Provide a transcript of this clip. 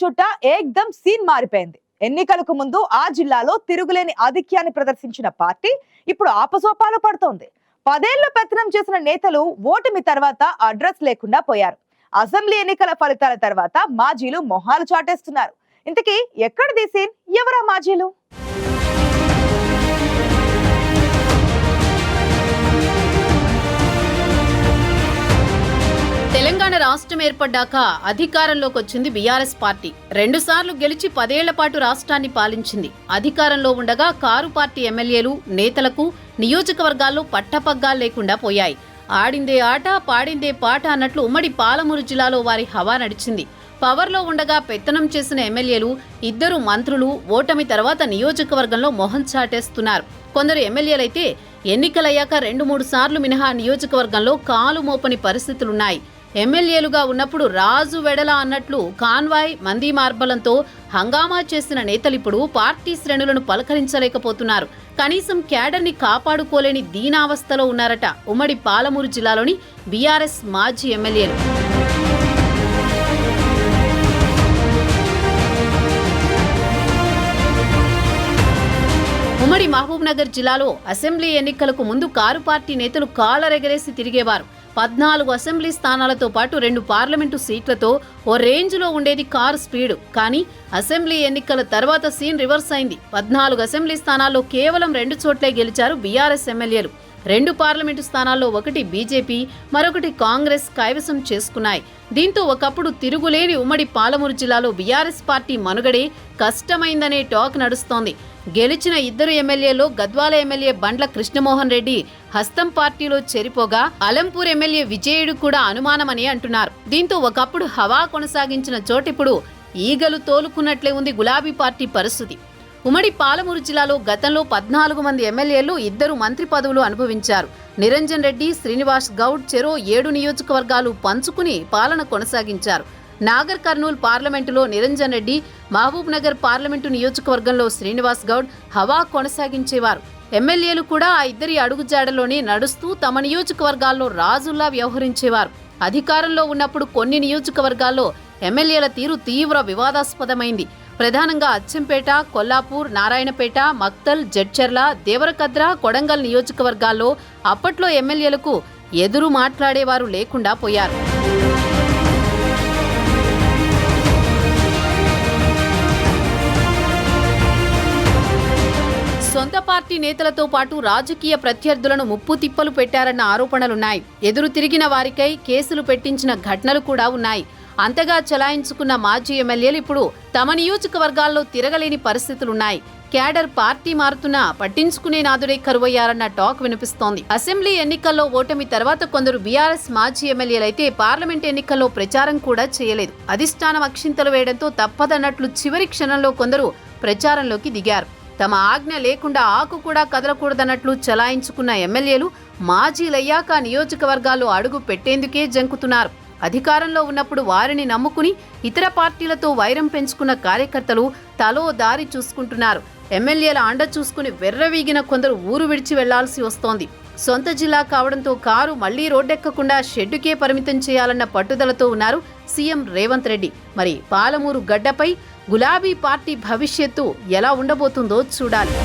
చుట్ట లేదనుకున్న చోట సీన్ మారిపోయింది. ఎన్నికలకు ముందు ఆ జిల్లాలో తిరుగులేని ఆధిక్యాన్ని ప్రదర్శించిన పార్టీ ఇప్పుడు ఆపసోపాలు పడుతోంది. పదేళ్ళు పెత్తనం చేసిన నేతలు ఓటమి తర్వాత అడ్రస్ లేకుండా పోయారు. అసెంబ్లీ ఎన్నికల ఫలితాల తర్వాత మాజీలు మొహాలు చాటేస్తున్నారు. ఇంతకీ ఎక్కడ తీసి ఎవరా మాజీలు? తెలంగాణ రాష్ట్రం ఏర్పడ్డాక అధికారంలోకి వచ్చింది బీఆర్ఎస్ పార్టీ. రెండుసార్లు గెలిచి పదేళ్ళ పాటు రాష్ట్రాన్ని పాలించింది. అధికారంలో ఉండగా కారు పార్టీ ఎమ్మెల్యేలు నేతలకు నియోజకవర్గాల్లో పట్టపగ్గాలు లేకుండా పోయాయి. ఆడిందే ఆట పాడిందే పాట అన్నట్లు ఉమ్మడి పాలమూరు జిల్లాలో వారి హవా నడిచింది. పవర్లో ఉండగా పెత్తనం చేసిన ఎమ్మెల్యేలు ఇద్దరు మంత్రులు ఓటమి తర్వాత నియోజకవర్గంలో మొహం చాటేస్తున్నారు. కొందరు ఎమ్మెల్యేలైతే ఎన్నికలయ్యాక రెండు మూడు సార్లు మినహా నియోజకవర్గంలో కాలు మోపని పరిస్థితులున్నాయి. ఎమ్మెల్యేలుగా ఉన్నప్పుడు రాజు వెడల అన్నట్లు కాన్వాయ్ మంది మార్బలంతో హంగామా చేసిన నేతలిప్పుడు పార్టీ శ్రేణులను పలకరించలేకపోతున్నారు. కనీసం క్యాడర్ని కాపాడుకోలేని దీనావస్థలో ఉన్నారట ఉమ్మడి పాలమూరు జిల్లాలోని బీఆర్ఎస్ మాజీ ఎమ్మెల్యేలు. ఉమ్మడి మహబూబ్ నగర్ జిల్లాలో అసెంబ్లీ ఎన్నికలకు ముందు కారు పార్టీ నేతలు కాలరెగరేసి తిరిగేవారు. పద్నాలుగు అసెంబ్లీ స్థానాలతో పాటు రెండు పార్లమెంటు సీట్లతో ఓ రేంజ్లో ఉండేది కారు స్పీడ్. కానీ అసెంబ్లీ ఎన్నికల తర్వాత సీన్ రివర్స్ అయింది. పద్నాలుగు అసెంబ్లీ స్థానాల్లో కేవలం రెండు చోట్లే గెలిచారు బీఆర్ఎస్ ఎమ్మెల్యేలు. రెండు పార్లమెంటు స్థానాల్లో ఒకటి బీజేపీ మరొకటి కాంగ్రెస్ కైవసం చేసుకున్నాయి. దీంతో ఒకప్పుడు తిరుగులేని ఉమ్మడి పాలమూరు జిల్లాలో బీఆర్ఎస్ పార్టీ మనుగడే కష్టమైందనే టాక్ నడుస్తోంది. గెలిచిన ఇద్దరు ఎమ్మెల్యేలో గద్వాల ఎమ్మెల్యే బండ్ల కృష్ణమోహన్ రెడ్డి హస్తం పార్టీలో చేరిపోగా అలంపూర్ ఎమ్మెల్యే విజయుడు కూడా అనుమానమని అంటున్నారు. దీంతో ఒకప్పుడు హవా కొనసాగించిన చోటిప్పుడు ఈగలు తోలుకున్నట్లే ఉంది గులాబీ పార్టీ పరిస్థితి. ఉమ్మడి పాలమూరు జిల్లాలో గతంలో పద్నాలుగు మంది ఎమ్మెల్యేలు ఇద్దరు మంత్రి పదవులు అనుభవించారు. నిరంజన్ రెడ్డి శ్రీనివాస్ గౌడ్ చెరో ఏడు నియోజకవర్గాలు పంచుకుని పాలన కొనసాగించారు. నాగర్ కర్నూల్ పార్లమెంటులో నిరంజన్ రెడ్డి మహబూబ్ నగర్ పార్లమెంటు నియోజకవర్గంలో శ్రీనివాస్ గౌడ్ హవా కొనసాగించేవారు. ఎమ్మెల్యేలు కూడా ఆ ఇద్దరి అడుగుజాడలోనే నడుస్తూ తమ నియోజకవర్గాల్లో రాజుల్లా వ్యవహరించేవారు. అధికారంలో ఉన్నప్పుడు కొన్ని నియోజకవర్గాల్లో ఎమ్మెల్యేల తీరు తీవ్ర వివాదాస్పదమైంది. ప్రధానంగా అచ్చంపేట కొల్లాపూర్ నారాయణపేట మక్తల్ జడ్చర్ల దేవరకద్ర కొడంగల్ నియోజకవర్గాల్లో అప్పట్లో ఎమ్మెల్యేలకు ఎదురు మాట్లాడేవారు లేకుండా పోయారు. సొంత పార్టీ నేతలతో పాటు రాజకీయ ప్రత్యర్థులను ముప్పు తిప్పలు పెట్టారన్న ఆరోపణలున్నాయి. ఎదురు తిరిగిన వారికై కేసులు పెట్టించిన ఘటనలు కూడా ఉన్నాయి. అంతగా చలాయించుకున్న మాజీ ఎమ్మెల్యేలు ఇప్పుడు తమ నియోజకవర్గాల్లో తిరగలేని పరిస్థితులున్నాయి. క్యాడర్ పార్టీ మారుతున్నా పట్టించుకునే నాదుడే కరువయ్యారన్న టాక్ వినిపిస్తోంది. అసెంబ్లీ ఎన్నికల్లో ఓటమి తర్వాత కొందరు బీఆర్ఎస్ మాజీ ఎమ్మెల్యేలైతే పార్లమెంట్ ఎన్నికల్లో ప్రచారం కూడా చేయలేదు. అధిష్టానం అక్షింతలు వేయడంతో తప్పదన్నట్లు చివరి క్షణంలో కొందరు ప్రచారంలోకి దిగారు. తమ ఆజ్ఞ లేకుండా ఆకు కూడా కదలకూడదన్నట్లు చలాయించుకున్న ఎమ్మెల్యేలు మాజీలయ్యాక నియోజకవర్గాల్లో అడుగు పెట్టేందుకే జంకుతున్నారు. అధికారంలో ఉన్నప్పుడు వారిని నమ్ముకుని ఇతర పార్టీలతో వైరం పెంచుకున్న కార్యకర్తలు తలో దారి చూసుకుంటున్నారు. ఎమ్మెల్యేల అండ చూసుకుని వెర్రవీగిన కొందరు ఊరు విడిచి వెళ్ళాల్సి వస్తోంది. సొంత జిల్లా కావడంతో కారు మళ్ళీ రోడ్డెక్కకుండా షెడ్డుకే పరిమితం చేయాలన్న పట్టుదలతో ఉన్నారు సీఎం రేవంత్ రెడ్డి. మరి పాలమూరు గడ్డపై గులాబీ పార్టీ భవిష్యత్తు ఎలా ఉండబోతుందో చూడాలి.